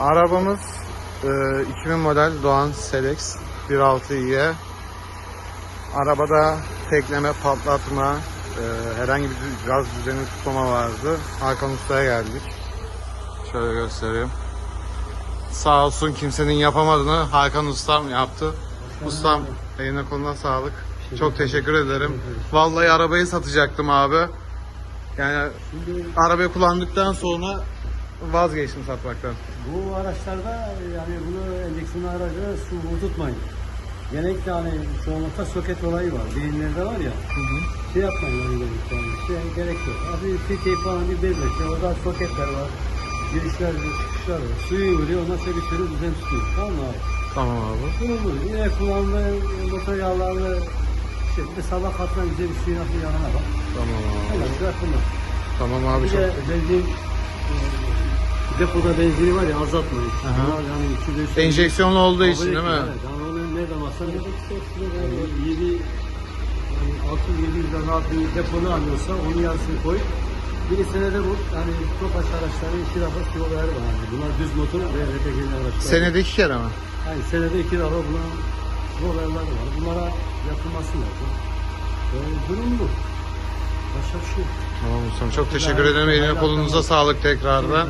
Arabamız e, 2000 model Doğan Selex 1.6i. Arabada tekleme, patlatma, e, herhangi bir gaz düzeni tutmama vardı. Hakan Usta'ya geldik. Şöyle göstereyim. Sağ olsun kimsenin yapamadığını Hakan Ustam yaptı. Ustam eline koluna sağlık. Çok teşekkür ederim. Vallahi arabayı satacaktım abi. Yani arabayı kullandıktan sonra vazgeçtim satmaktan. bu araçlarda yani bunu enjeksiyonlu aracı su vurdurtmayın. Genellikle hani çoğunlukta soket olayı var. Beyinlerde var ya. Şey yapmayın öyle genellikle. Yani. Şey, gerek yok. Abi fiteyi falan bir bezle. Orada soketler var. Girişler, çıkışlar var. Suyu vuruyor. Ondan sonra bir sürü düzen tutuyor. Tamam mı abi? Tamam abi. Bunu bu. Yine kullandığı motor yağlarını işte bir de sabah katına güzel bir suyun yanına bak. Tamam abi. Şu yapınlar. Tamam abi Bir çok. de benzin e, depoda benzini var ya azaltmayın. Aha. Bunlar yani 200 Enjeksiyonlu olduğu için değil mi? Evet, yani onu baksan yani 7 yani 600-700 lira rahat bir deponu alıyorsa onun yarısını koy. Bir senede bu yani çok aç araçların iki defa kiloları var. Yani. Bunlar düz motor ve RTG'li araçlar. Senede iki kere mi? Yani senede iki defa buna kiloları var. Bunlara yapılması lazım. Yani durum bu. Başka bir şey yok. Tamam ustam. Çok teşekkür ederim. Eline kolunuza sağlık tekrardan.